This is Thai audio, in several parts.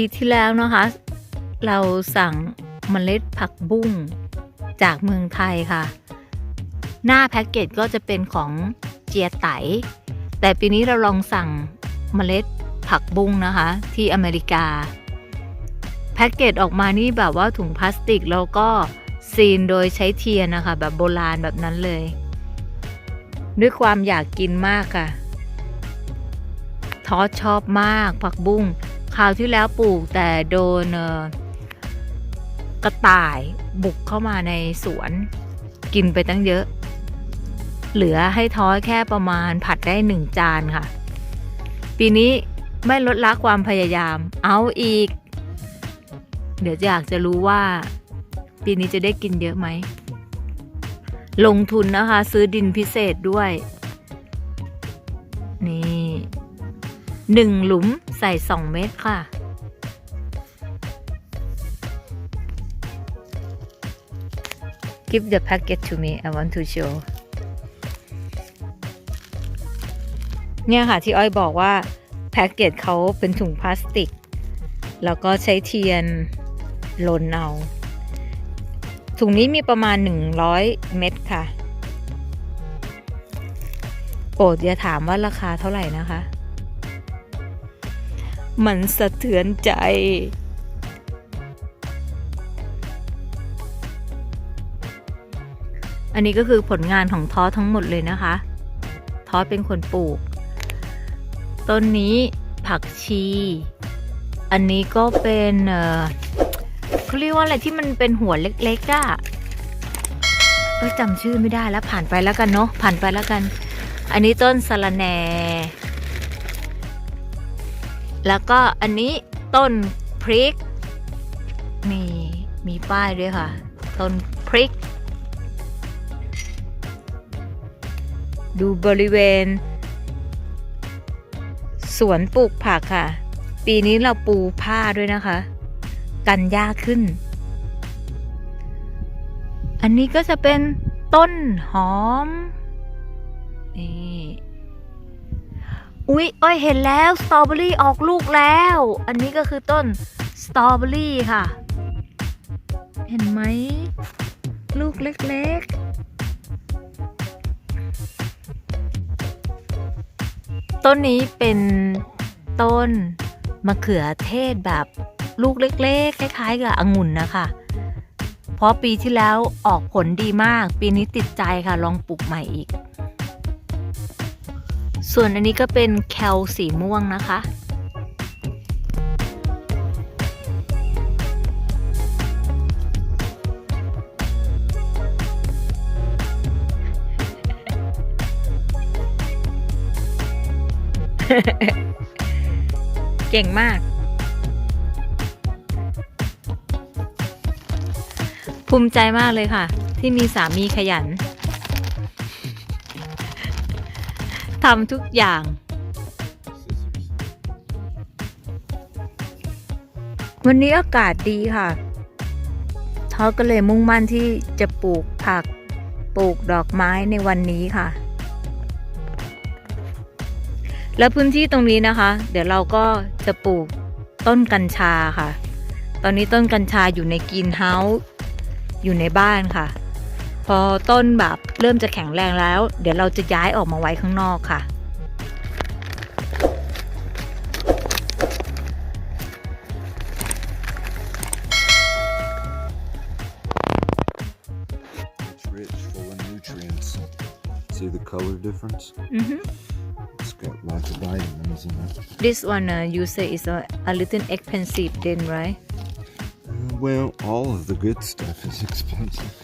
ปีที่แล้วนะคะ เราสั่งเมล็ดผักบุ้งจากเมืองไทยค่ะ หน้าแพ็กเกจก็จะเป็นของเจียไต แต่ปีนี้เราลองสั่งเมล็ดผักบุ้งนะคะ ที่อเมริกา แพ็กเกจออกมานี่แบบว่าถุงพลาสติกแล้วก็ซีนโดยใช้เทียนนะคะ แบบโบราณแบบนั้นเลย ด้วยความอยากกินมากค่ะทอสชอบมากผักบุ้ง คราวที่แล้วปลูกแต่โดนกระต่ายบุกเข้ามาในสวน กินไปตั้งเยอะ เหลือให้ท้อแค่ประมาณผัดได้หนึ่งจานค่ะ ปีนี้ไม่ลดละความพยายาม เอาอีก เดี๋ยวอยากจะรู้ว่า ปีนี้จะได้กินเยอะไหม ลงทุนนะคะ ซื้อดินพิเศษด้วย หนึ่งหลุมใส่สองเม็ดค่ะ Give the packet to me I want to show เนี่ยค่ะที่อ้อยบอกว่า แพ็กเกจเขาเป็นถุงพลาสติก แล้วก็ใช้เทียนลนเอา ถุงนี้มีประมาณ 100 เม็ดค่ะ โปรดอย่าถามว่าราคาเท่าไหร่นะคะ มันสะเทือนใจ อันนี้ก็คือผลงานของท้อทั้งหมดเลยนะคะ ท้อเป็นคนปลูก ต้นนี้ผักชี อันนี้ก็เป็นเออเขาเรียกว่าอะไรที่มันเป็นหัวเล็กๆอะเอ้ยจำชื่อไม่ได้แล้วผ่านไปแล้วกันเนาะผ่านไปแล้วกัน อันนี้ต้นสะระแหน่ แล้วก็อันนี้ต้นพริกมีมีป้ายด้วยค่ะ ต้นพริก ดูบริเวณ สวนปลูกผักค่ะ ปีนี้เราปูผ้าด้วยนะคะ กันหญ้าขึ้น อันนี้ก็จะเป็นต้นหอม นี่ อุ๊ยอ้อยเห็นแล้วสตรอเบอรี่ออกลูกแล้ว อันนี้ก็คือต้นสตรอเบอรี่ค่ะ เห็นไหม ลูกเล็กๆ ต้นนี้เป็นต้นมะเขือเทศแบบลูกเล็กๆ คล้ายๆกับองุ่นนะคะ เพราะปีที่แล้วออกผลดีมาก ปีนี้ติดใจค่ะ ลองปลูกใหม่อีก ส่วนอันนี้ก็เป็นแคลสีม่วงนะคะ เก่งมาก ภูมิใจมากเลยค่ะ ที่มีสามีขยัน ทำทุกอย่าง วันนี้อากาศดีค่ะเขาก็เลยมุ่งมั่นที่จะปลูกผัก ปลูกดอกไม้ในวันนี้ค่ะ แล้วพื้นที่ตรงนี้นะคะ เดี๋ยวเราก็จะปลูกต้นกัญชาค่ะ ตอนนี้ต้นกัญชาอยู่ในกีนเฮาส์อยู่ในบ้านค่ะ พอต้นแบบเริ่มจะแข็งแรงแล้ว เดี๋ยวเราจะย้ายออกมาไว้ข้างนอกค่ะ It's rich, full of nutrients. See the color difference? mm-hmm. It's got lots of vitamins in it. This one uh, you say is a, a little expensive then right Uh, well, all of the good stuff is expensive.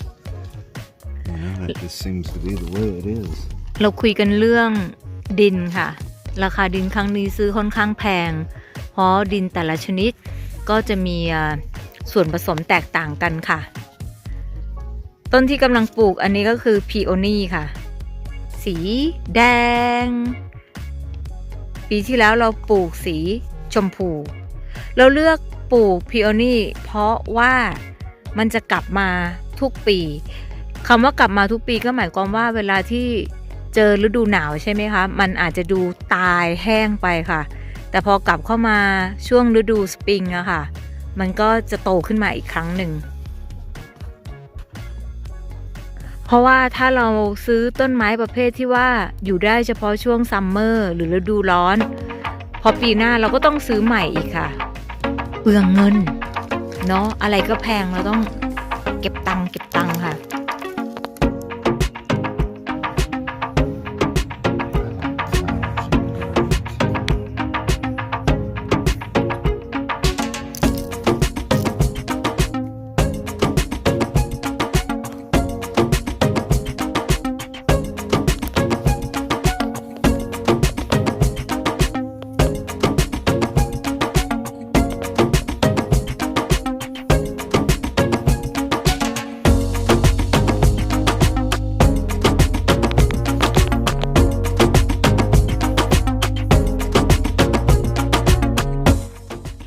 Know, that just seems to be the way it is. เราคุยกันเรื่องดินค่ะ ราคาดินครั้งนี้ซื้อค่อนข้างแพง เพราะดินแต่ละชนิดก็จะมีส่วนผสมแตกต่างกันค่ะ ต้นที่กำลังปลูกอันนี้ก็คือพีโอนี่ค่ะ สีแดง ปีที่แล้วเราปลูกสีชมพู เราเลือกปลูกพีโอนี่เพราะว่ามันจะกลับมาทุกปี คำว่ากลับมาทุกปีก็หมายความว่าเวลาที่เจอฤดูหนาวใช่ไหมคะ มันอาจจะดูตายแห้งไปค่ะ แต่พอกลับเข้ามาช่วงฤดูสปริงอะค่ะ มันก็จะโตขึ้นมาอีกครั้งหนึ่ง เพราะว่าถ้าเราซื้อต้นไม้ประเภทที่ว่าอยู่ได้เฉพาะช่วงซัมเมอร์หรือฤดูร้อน พอปีหน้าเราก็ต้องซื้อใหม่อีกค่ะ เปลืองเงิน เนาะอะไรก็แพงเราต้องเก็บตังค์เก็บตังค์ค่ะ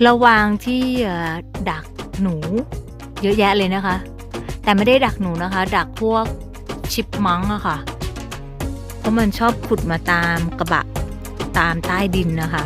ระวางที่ดักหนู เยอะแยะเลยนะคะ แต่ไม่ได้ดักหนูนะคะ ดักพวกชิปมังอะค่ะ เพราะมันชอบขุดมาตามกระบะตามใต้ดินนะคะ